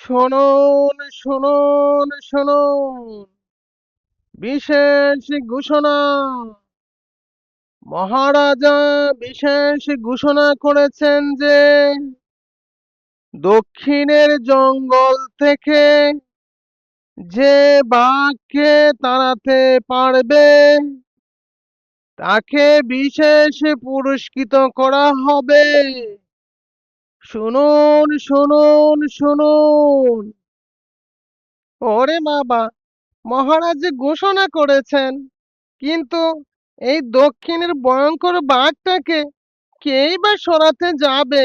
শুনুন শুনুন শুনুন। বিশেষ ঘোষণা। মহারাজা বিশেষ ঘোষণা করেছেন যে, দক্ষিণের জঙ্গল থেকে যে বাঘকে তাড়াতে পারবে, তাকে বিশেষ পুরস্কৃত করা হবে। শুনুন শুনুন শুনুন। ওরে বাবা, মহারাজ ঘোষণা করেছেন, কিন্তু এই দক্ষিণের ভয়ঙ্কর বাঘটাকে কেই বা সরাতে যাবে?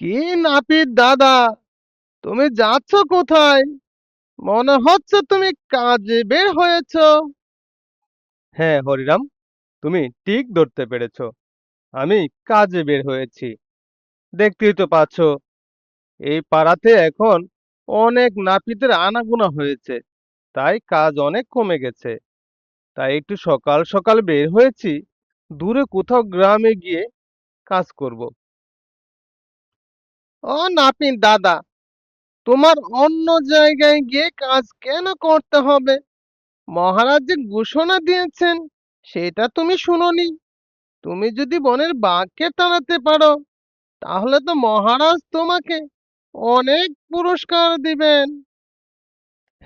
কি নাপিত দাদা, তুমি যাচ্ছ কোথায়? মনে হচ্ছে তুমি কাজে বের হয়েছ। হ্যাঁ হরিরাম, তুমি ঠিক ধরতে পেরেছ। আমি কাজে বের হয়েছি। দেখতেই তো পাচ্ছ, এই পাড়াতে এখন অনেক নাপিতের আনাগোনা হয়েছে, তাই কাজ অনেক কমে গেছে। তাই একটু সকাল সকাল বের হয়েছি, দূরে কোথাও গ্রামে গিয়ে কাজ করব। ও নাপিত দাদা, তোমার অন্য জায়গায় গিয়ে কাজ কেন করতে হবে? মহারাজ যে ঘোষণা দিয়েছেন, সেটা তুমি শুনোনি। তুমি যদি বনের বাঘকে তাড়াতে পারো, তাহলে তো মহারাজ তোমাকে অনেক পুরস্কার দিবেন।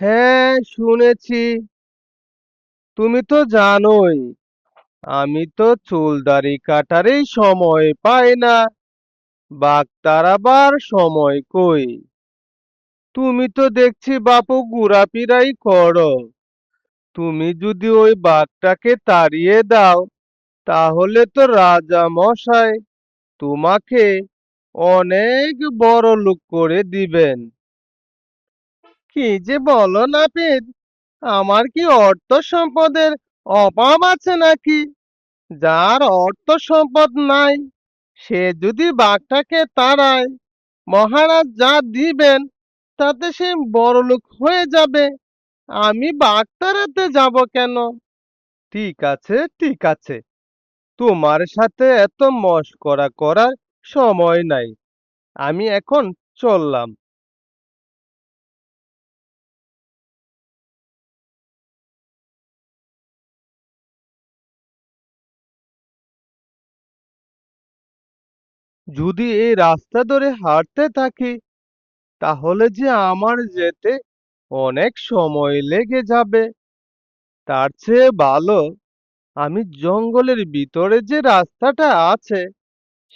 হ্যাঁ শুনেছি। তুমি তো জানোই, আমি তো চুল দাড়ি কাটারই সময় পাই না, বাঘ তাড়াবার সময় কই? তুমি তো দেখছি বাপু ঘুরাপিরাই করো। তুমি যদি ওই বাঘটাকে তাড়িয়ে দাও তাহলে তো রাজা মশাই তোমাকে অনেক বড় লোক করে দিবেন। কি যে বলো নাপিত, আমার কি অর্থ সম্পদের অভাব আছে নাকি? যার অর্থ সম্পদ নাই, সে যদি বাঘটাকে তাড়ায়, মহারাজ যা দিবেন তাতে সে বড়লোক হয়ে যাবে। আমি বাঘ তাড়াতে যাব কেন? ঠিক আছে ঠিক আছে। তোমার সাথে এত মশকরা করার সময় নাই। আমি এখন চললাম। যদি এই রাস্তা ধরে হাঁটতে থাকি, তাহলে যে আমার যেতে অনেক সময় লেগে যাবে। তার চেয়ে ভালো আমি জঙ্গলের ভিতরে যে রাস্তাটা আছে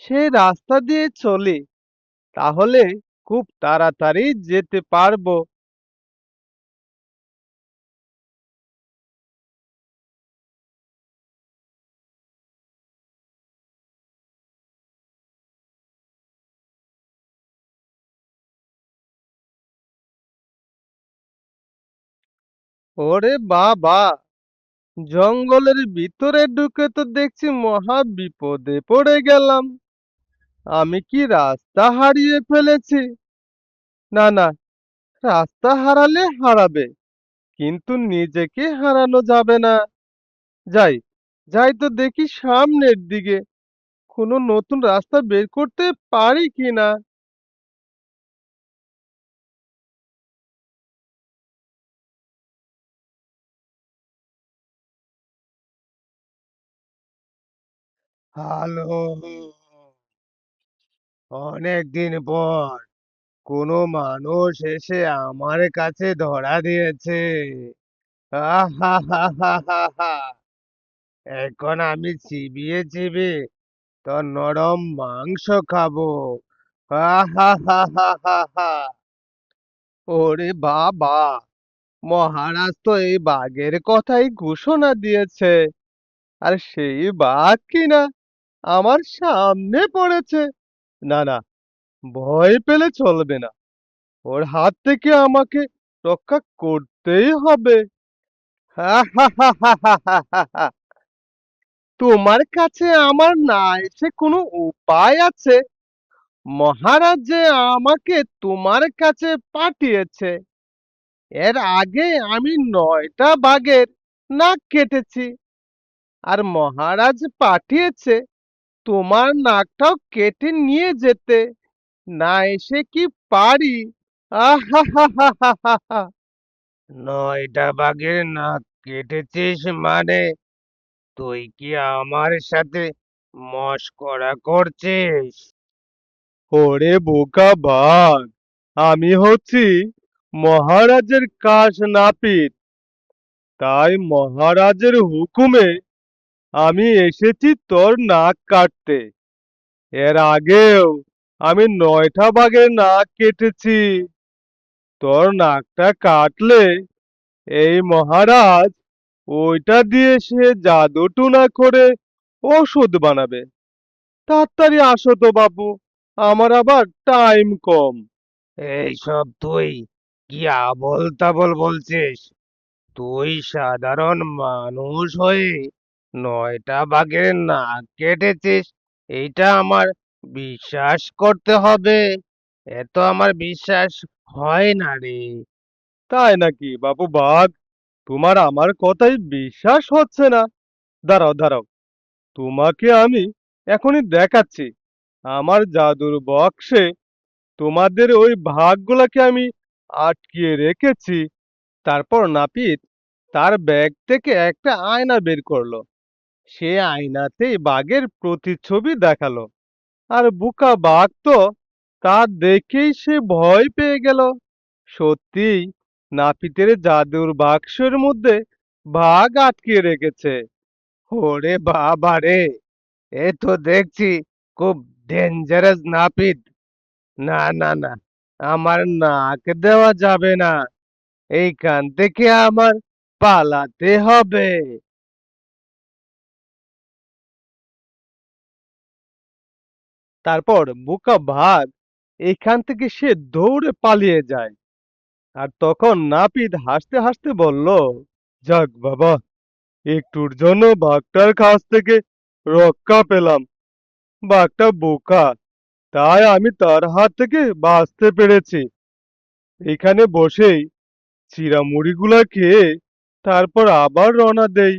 সেই রাস্তা দিয়ে চলি। তাহলে খুব তাড়াতাড়ি যেতে পারব। ওরে বাবা! জঙ্গলের ভিতরে ঢুকে তো দেখছি মহা বিপদে পড়ে গেলাম। আমি কি রাস্তা হারিয়ে ফেলেছি? না না, রাস্তা হারালে হারাবে, কিন্তু নিজেকে হারানো যাবে না। যাই যাই তো দেখি সামনের দিকে, কোনো নতুন রাস্তা বের করতে পারি কিনা? হ্যালো অনেক দিন পর কোনো মানুষ এসে আমার কাছে ধরা দিয়েছে। এখন আমি চিবিয়ে চিবিয়ে তোর নরম মাংস খাব। ওরে বাবা, মহারাজ তো এই বাঘের কথাই ঘোষণা দিয়েছে। আর সেই বাঘ কিনা? আমার সামনে পড়েছে। না না, ভয় পেলে চলবে না। ওর হাত থেকে আমাকে রক্ষা করতেই হবে। তোমার কাছে আমার না এসে কোনো উপায় আছে? মহারাজ যে আমাকে তোমার কাছে পাঠিয়েছে। এর আগে আমি নয়টা বাঘের নাক কেটেছি। আর মহারাজ পাঠিয়েছে তোমার নাকটাও কেটে নিয়ে যেতে। না এসে কি পারি? নয়টা বাঘের নাক কেটেছিস মানে? তুই কি আমার সাথে মস্করা করছিস? ওরে বোকা বাঘ, আমি হচ্ছি মহারাজের কাশ নাপিত তাই মহারাজের হুকুমে আমি এসেছি তোর নাক কাটতে। এর আগেও আমি নয়টা বাঘের নাক কেটেছি। তোর নাকটা কাটলে এই মহারাজ ওইটা দিয়ে সে জাদু টুনা করে ওষুধ বানাবে। তাড়াতাড়ি আসো তো বাবু, আমার আবার টাইম কম। এইসব তুই কি আবল তাবল বলছিস? তুই সাধারণ মানুষ হয়ে নয়টা বাঘের নাক কেটেছিস, এইটা আমার বিশ্বাস করতে হবে। এত আমার বিশ্বাস হয় না রে। তাই নাকি বাপু বাঘ? তোমার আমার কথাই বিশ্বাস হচ্ছে না। দাঁড়াও দাঁড়াও। তোমাকে আমি এখনই দেখাচ্ছি। আমার জাদুর বক্সে তোমাদের ওই ভাগগুলোকে আমি আটকিয়ে রেখেছি। তারপর নাপিত তার ব্যাগ থেকে একটা আয়না বের করল। সে আয়নাতেই বাঘের প্রতিচ্ছবি দেখাল। আর বুকা বাঘ তো তা দেখেই সে ভয় পেয়ে গেল। সত্যিই নাপিতের জাদুর বাক্সের মধ্যে বাঘ আটকিয়ে রেখেছে। ওরে বাবা রে, এ তো দেখছি খুব ডেঞ্জারাস নাপিত। না না না, আমার নাক দেওয়া যাবে না। এইখান থেকে আমার পালাতে হবে। তারপর বুকা ভাগ এখান থেকে সে দৌড়ে পালিয়ে যায়। আর তখন নাপিত হাসতে হাসতে বলল, যাক বাবা, একটুর জন্য বাঘটার কাছ থেকে রক্ষা পেলাম। বাঘটা বোকা, তাই আমি তার হাত থেকে বাঁচতে পেরেছি। এখানে বসেই চিড়ামুড়িগুলা খেয়ে তারপর আবার রওনা দেই।